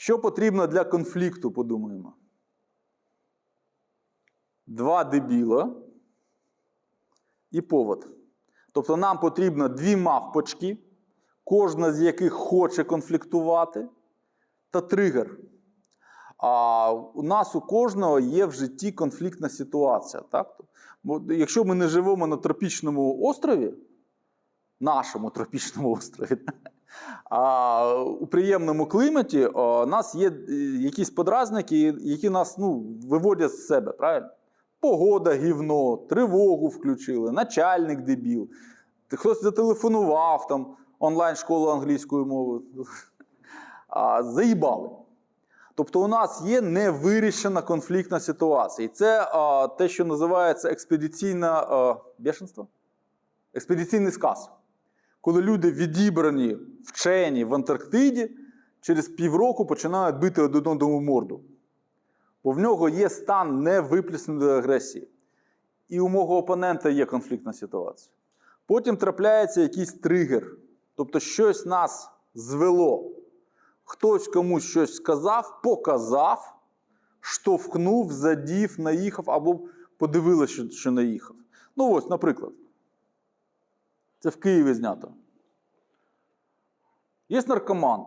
Що потрібно для конфлікту, подумаємо? Два дебіла і повод. Тобто нам потрібно дві мавпочки, кожна з яких хоче конфліктувати, та тригер. А у нас у кожного є в житті конфліктна ситуація. Так? Бо якщо ми не живемо на тропічному острові, нашому тропічному острові, а у приємному кліматі у нас є е, якісь подразники, які нас ну, виводять з себе, правильно? Погода гівно, тривогу включили, начальник дебіл, хтось зателефонував там онлайн-школу англійської мови. А, заїбали. Тобто у нас є невирішена конфліктна ситуація. І це а, те, що називається експедиційне бешенство? Експедиційний сказ. Коли люди відібрані вчені в Антарктиді, через півроку починають бити один одному морду. Бо в нього є стан невиплесненої агресії. І у мого опонента є конфліктна ситуація. Потім трапляється якийсь тригер. Тобто щось нас звело. Хтось комусь щось сказав, показав, штовхнув, задів, наїхав або подивилися, що наїхав. Ну ось, наприклад. Це в Києві знято. Є наркоман.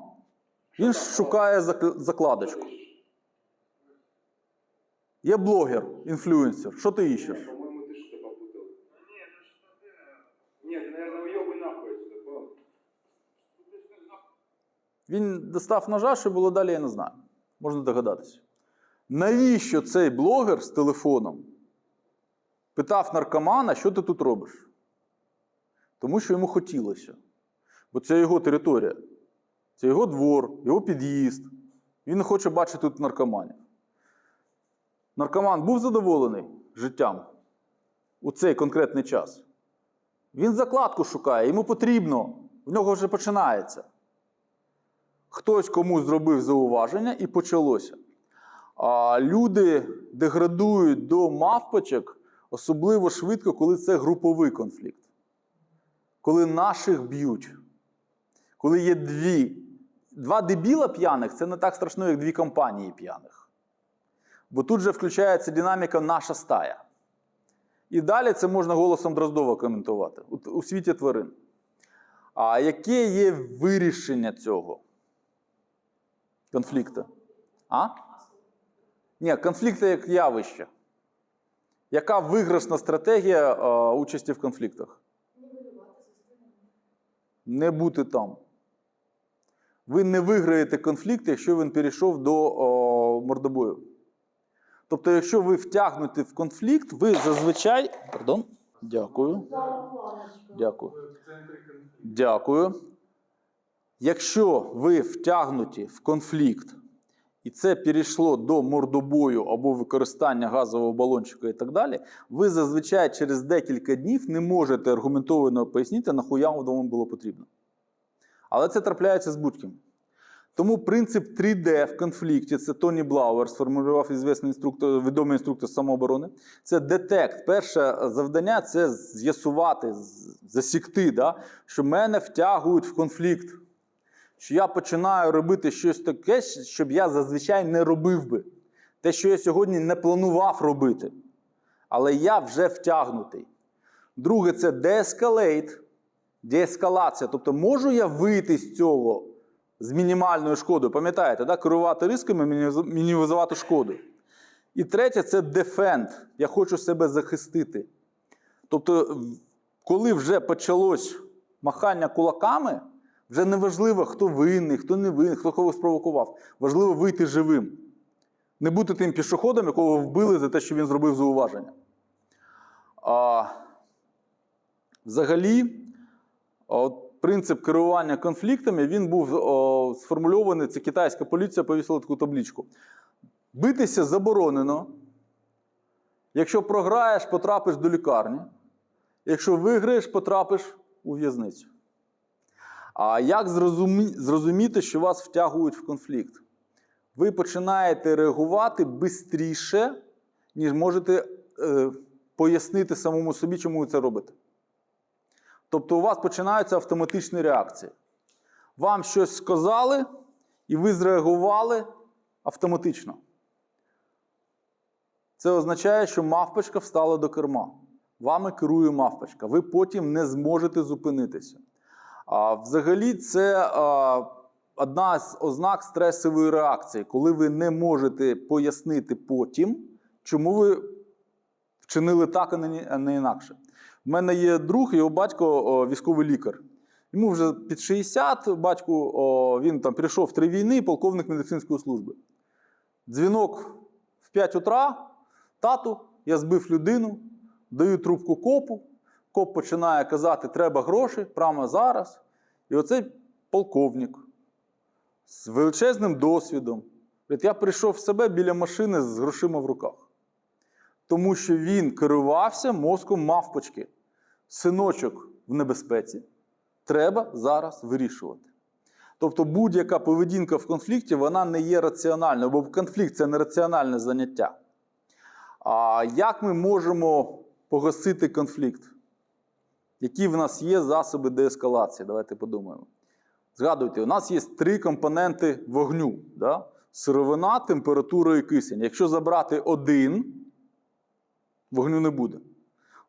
Він шукає зак- закладочку. Є блогер, інфлюенсер. Що ти іщеш? По-моему, ты что-то попутал. Нет, ты, наверное, уебы нахуй отсюда, понял? Він достав ножа, що було далі, я не знаю. Можна догадатися. Навіщо цей блогер з телефоном питав наркомана, що ти тут робиш? Тому що йому хотілося. Бо це його територія, це його двор, його під'їзд. Він не хоче бачити тут наркоманів. Наркоман був задоволений життям у цей конкретний час. Він закладку шукає, йому потрібно, в нього вже починається. Хтось комусь зробив зауваження і почалося. А люди деградують до мавпочок особливо швидко, коли це груповий конфлікт. Коли наших б'ють. Коли є дві. Два дебіла п'яних це не так страшно, як дві компанії п'яних. Бо тут же включається динаміка наша стая. І далі це можна голосом Дроздова коментувати у, світі тварин. А яке є вирішення цього? конфлікту? А? Ні, конфлікти як явище. Яка виграшна стратегія е, участі в конфліктах? Не бути там. Ви не виграєте конфлікт, якщо він перейшов до о, мордобою. Тобто, якщо ви втягнуті в конфлікт, ви зазвичай. Пардон. Дякую. Дякую. Дякую. Якщо ви втягнуті в конфлікт, і це перейшло до мордобою або використання газового балончика і так далі, ви зазвичай через декілька днів не можете аргументовано пояснити, нахуя вам було потрібно. Але це трапляється з будь-ким. Тому принцип 3D в конфлікті, це Тоні Блауер сформулював ізвісний інструктор, відомий інструктор самооборони. Це детект. Перше завдання це з'ясувати, засікти, да, що мене втягують в конфлікт. Що я починаю робити щось таке, щоб я зазвичай не робив би. Те, що я сьогодні не планував робити. Але я вже втягнутий. Друге, це деескалейт, деескалація. Тобто, можу я вийти з цього з мінімальною шкодою. Пам'ятаєте, да? керувати рисками, мініміз- мінімізувати шкоду. І третє це дефенд. Я хочу себе захистити. Тобто, коли вже почалось махання кулаками, вже не важливо, хто винний, хто не винний, хто кого спровокував. Важливо вийти живим. Не бути тим пішоходом, якого вбили за те, що він зробив зауваження. А, взагалі, от принцип керування конфліктами він був о, сформульований. Це китайська поліція повісила таку табличку. Битися заборонено. Якщо програєш, потрапиш до лікарні. Якщо виграєш, потрапиш у в'язницю. А як зрозумі... зрозуміти, що вас втягують в конфлікт? Ви починаєте реагувати швидше, ніж можете е, пояснити самому собі, чому ви це робите. Тобто у вас починаються автоматичні реакції. Вам щось сказали, і ви зреагували автоматично. Це означає, що мавпочка встала до керма. Вами керує мавпочка. Ви потім не зможете зупинитися. А, взагалі, це одна з ознак стресової реакції, коли ви не можете пояснити потім, чому ви вчинили так, а не, інакше. У мене є друг, його батько військовий лікар. Йому вже під 60, батьку о, він там прийшов три війни, полковник медицинської служби. Дзвінок в 5 утра, тату, я збив людину, даю трубку копу. Коп починає казати, треба гроші прямо зараз. І оцей полковник з величезним досвідом. Я прийшов в себе біля машини з грошима в руках. Тому що він керувався мозком мавпочки. Синочок в небезпеці. Треба зараз вирішувати. Тобто будь-яка поведінка в конфлікті вона не є раціональною, бо конфлікт це не раціональне заняття. А як ми можемо погасити конфлікт? Які в нас є засоби деескалації? Давайте подумаємо. Згадуйте, у нас є три компоненти вогню: да? сировина, температура і кисень. Якщо забрати один, вогню не буде.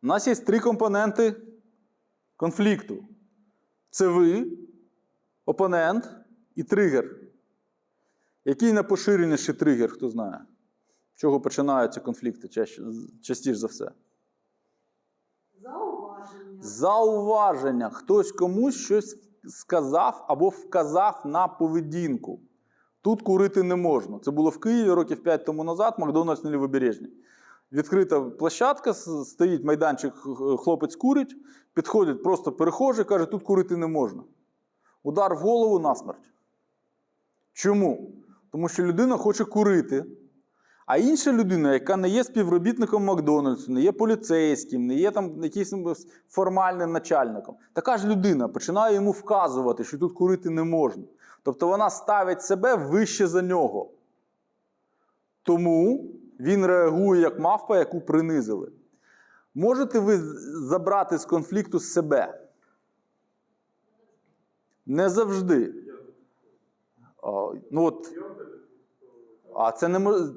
У нас є три компоненти конфлікту: це ви, опонент і тригер. Який найпоширеніший тригер, хто знає? З чого починаються конфлікти частіше за все? Зауваження. Хтось комусь щось сказав або вказав на поведінку. Тут курити не можна. Це було в Києві років 5 тому назад, Макдональдс на Лівобережній. Відкрита площадка, стоїть майданчик, хлопець курить, підходить просто перехожий, каже, тут курити не можна. Удар в голову насмерть. Чому? Тому що людина хоче курити, а інша людина, яка не є співробітником Макдональдсу, не є поліцейським, не є там якимось формальним начальником, така ж людина починає йому вказувати, що тут курити не можна. Тобто вона ставить себе вище за нього. Тому він реагує як мавпа, яку принизили. Можете ви забрати з конфлікту себе? Не завжди. Ну от, а це не мож-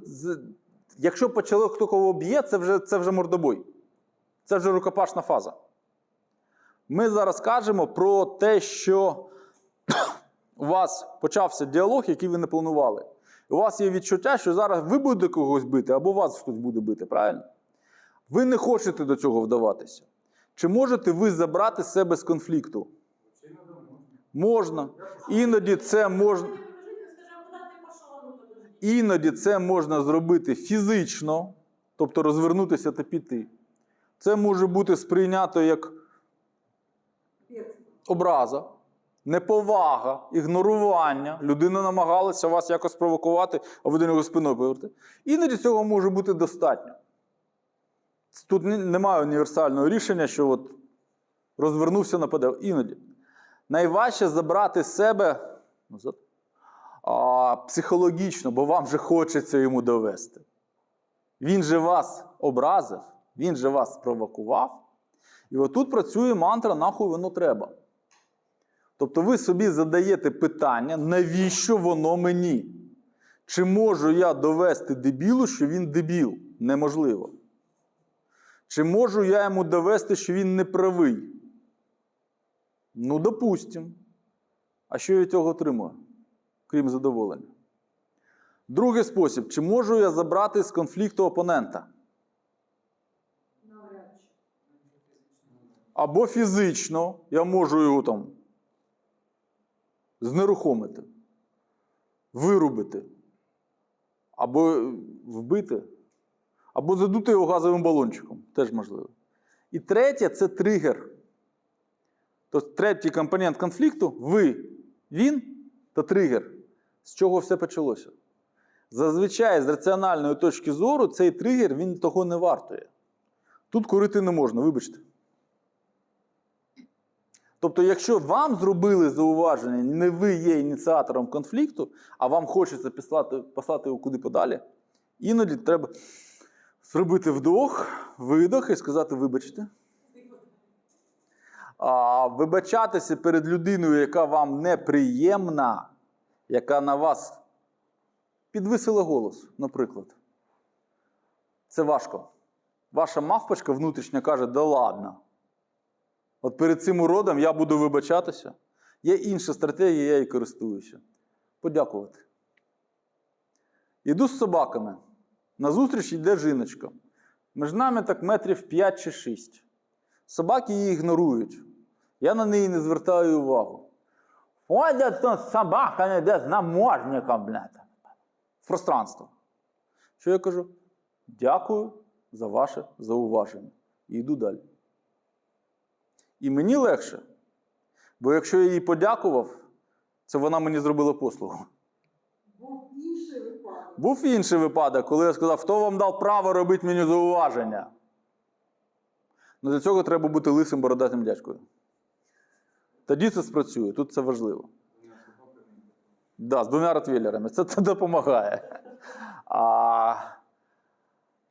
Якщо почало хто кого б'є, це вже, це вже мордобой. Це вже рукопашна фаза. Ми зараз кажемо про те, що у вас почався діалог, який ви не планували. У вас є відчуття, що зараз ви будете когось бити, або вас хтось буде бити, правильно? Ви не хочете до цього вдаватися. Чи можете ви забрати себе з конфлікту? Можна. Іноді це можна. Іноді це можна зробити фізично, тобто розвернутися та піти. Це може бути сприйнято як образа, неповага, ігнорування. Людина намагалася вас якось провокувати, а ви до нього спиною поверти. Іноді цього може бути достатньо. Тут немає універсального рішення, що от розвернувся нападав. Іноді. Найважче забрати себе назад, а, психологічно, бо вам же хочеться йому довести. Він же вас образив, він же вас спровокував. І отут працює мантра нахуй воно треба. Тобто ви собі задаєте питання, навіщо воно мені? Чи можу я довести дебілу, що він дебіл? Неможливо. Чи можу я йому довести, що він неправий? Ну, допустим. А що я від цього отримую, крім задоволення? Другий спосіб: чи можу я забрати з конфлікту опонента? Або фізично я можу його там знерухомити, вирубити, або вбити, або задути його газовим балончиком. Теж можливо. І третє це тригер. Тобто третій компонент конфлікту ви, він та тригер. З чого все почалося? Зазвичай, з раціональної точки зору, цей тригер він того не вартує. Тут курити не можна, вибачте. Тобто, якщо вам зробили зауваження, не ви є ініціатором конфлікту, а вам хочеться послати, послати його куди подалі, іноді треба зробити вдох, видох і сказати вибачте. А, вибачатися перед людиною, яка вам неприємна, яка на вас підвисила голос, наприклад. Це важко. Ваша мавпочка внутрішня каже: да ладно. От перед цим уродом я буду вибачатися. Є інша стратегія, я її користуюся. Подякувати. Іду з собаками. На зустріч йде жіночка. Між нами так метрів 5 чи 6. Собаки її ігнорують. Я на неї не звертаю увагу. Ходять тут собака не йде з блядь. В пространство. Що я кажу? Дякую за ваше зауваження. І йду далі. І мені легше. Бо якщо я їй подякував, це вона мені зробила послугу. Був інший випадок. Був інший випадок, коли я сказав, хто вам дав право робити мені зауваження. Ну, для цього треба бути лисим бородатим дядькою. Тоді це спрацює, тут це важливо. Да, з двома ротвейлерами. Це, це допомагає. А,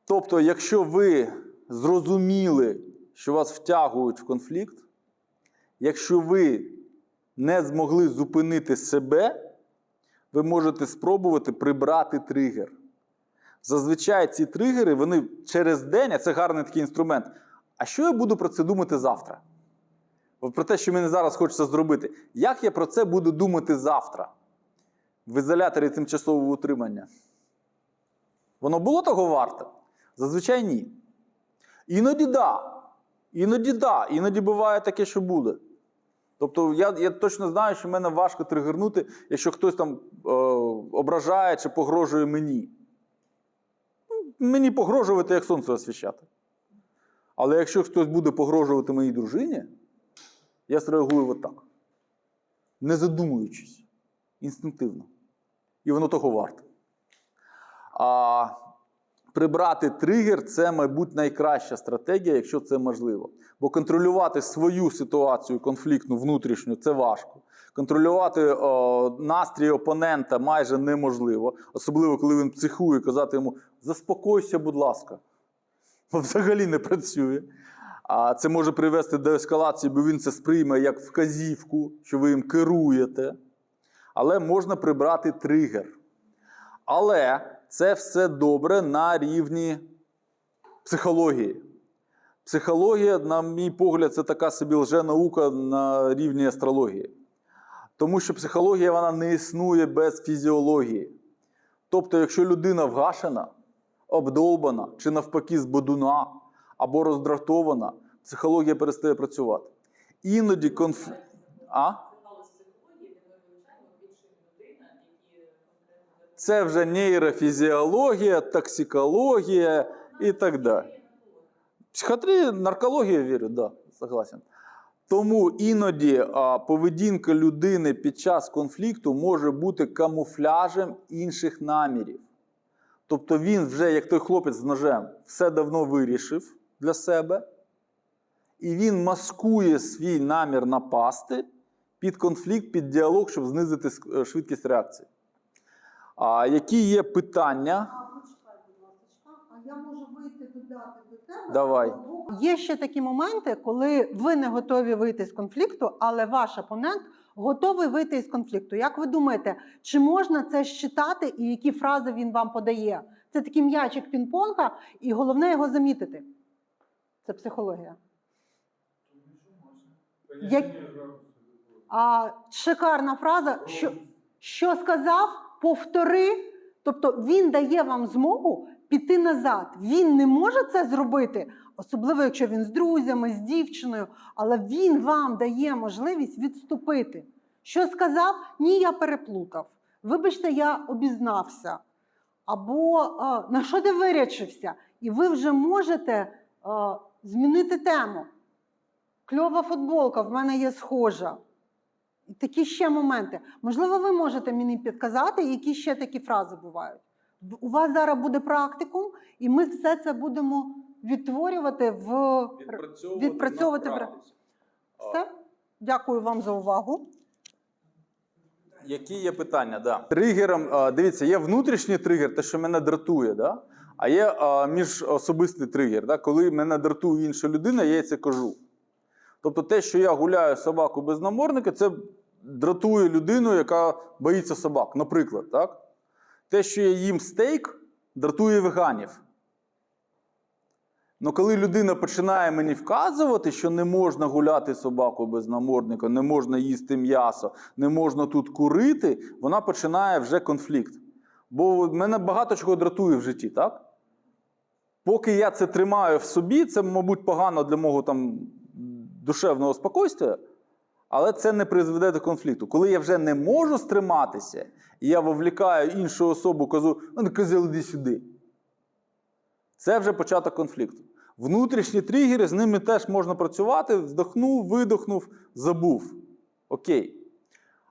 тобто, якщо ви зрозуміли, що вас втягують в конфлікт, якщо ви не змогли зупинити себе, ви можете спробувати прибрати тригер. Зазвичай ці тригери, вони через день, а це гарний такий інструмент. А що я буду про це думати завтра? Про те, що мені зараз хочеться зробити. Як я про це буду думати завтра? В ізоляторі тимчасового утримання? Воно було того варте? Зазвичай ні. Іноді да. Іноді да. Іноді буває таке, що буде. Тобто я, я точно знаю, що мене важко тригернути, якщо хтось там е, ображає чи погрожує мені. Ну, Мені погрожувати, як сонце освіщати. Але якщо хтось буде погрожувати моїй дружині, я зреагую отак. Не задумуючись, інстинктивно. І воно того варте. А прибрати тригер це, мабуть, найкраща стратегія, якщо це можливо. Бо контролювати свою ситуацію конфліктну внутрішню це важко. Контролювати о, настрій опонента майже неможливо, особливо коли він психує, казати йому заспокойся, будь ласка. Взагалі не працює. А це може привести до ескалації, бо він це сприйме як вказівку, що ви їм керуєте. Але можна прибрати тригер. Але це все добре на рівні психології. Психологія, на мій погляд, це така собі лженаука на рівні астрології. Тому що психологія вона не існує без фізіології. Тобто, якщо людина вгашена, обдолбана чи навпаки збодуна або роздратована, психологія перестає працювати. Іноді конф... А? Це вже нейрофізіологія, токсикологія і так далі. Психіатрія, наркологія вірю, да, согласен. Тому іноді а, поведінка людини під час конфлікту може бути камуфляжем інших намірів. Тобто він вже, як той хлопець з ножем, все давно вирішив для себе, і він маскує свій намір напасти під конфлікт, під діалог, щоб знизити е, швидкість реакції. А які є питання? Я можу вийти додати до тебе? Давай. Є ще такі моменти, коли ви не готові вийти з конфлікту, але ваш опонент готовий вийти із конфлікту. Як ви думаєте, чи можна це считати і які фрази він вам подає? Це такий м'ячик пінг-понга, і головне його замітити. Це психологія. Як... А шикарна фраза, що, що сказав, повтори. Тобто він дає вам змогу піти назад. Він не може це зробити, особливо якщо він з друзями, з дівчиною, але він вам дає можливість відступити. Що сказав? Ні, я переплутав. Вибачте, я обізнався. Або на що ти вирячився? І ви вже можете змінити тему. Кльова футболка, в мене є схожа. І такі ще моменти. Можливо, ви можете мені підказати, які ще такі фрази бувають. У вас зараз буде практикум, і ми все це будемо відтворювати в відпрацьовувати в ре- все. Дякую вам за увагу. Які є питання? Да. Тригером, дивіться, є внутрішній тригер, те, що мене дратує, да? А є а, міжособистий тригер. Да? Коли мене дратує інша людина, я це кажу. Тобто те, що я гуляю собаку без намордника, це дратує людину, яка боїться собак. Наприклад, так? те, що я їм стейк, дратує веганів. Ну, коли людина починає мені вказувати, що не можна гуляти з собакою без намордника, не можна їсти м'ясо, не можна тут курити, вона починає вже конфлікт. Бо мене багато чого дратує в житті, так? Поки я це тримаю в собі, це, мабуть, погано для мого там душевного спокійствия, але це не призведе до конфлікту. Коли я вже не можу стриматися, і я вовлікаю іншу особу, кажу, ну, козел, іди сюди. Це вже початок конфлікту. Внутрішні тригери, з ними теж можна працювати, вдохнув, видохнув, забув. Окей.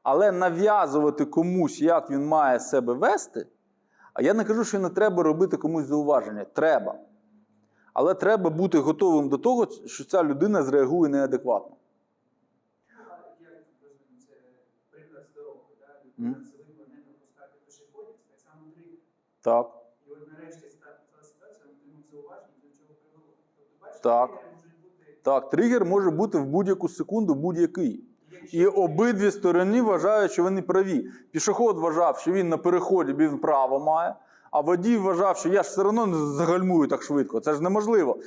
Але нав'язувати комусь, як він має себе вести, а я не кажу, що не треба робити комусь зауваження. Треба. Але треба бути готовим до того, що ця людина зреагує неадекватно. Пішоходів, так. І от нарешті стала ситуація, отримав зауваження, до чого привело. Тобто, бачите, Так, тригер може бути в будь-яку секунду будь-який. І обидві сторони вважають, що вони праві. Пішоход вважав, що він на переході він право має, а водій вважав, що я ж все одно не загальмую так швидко. Це ж неможливо.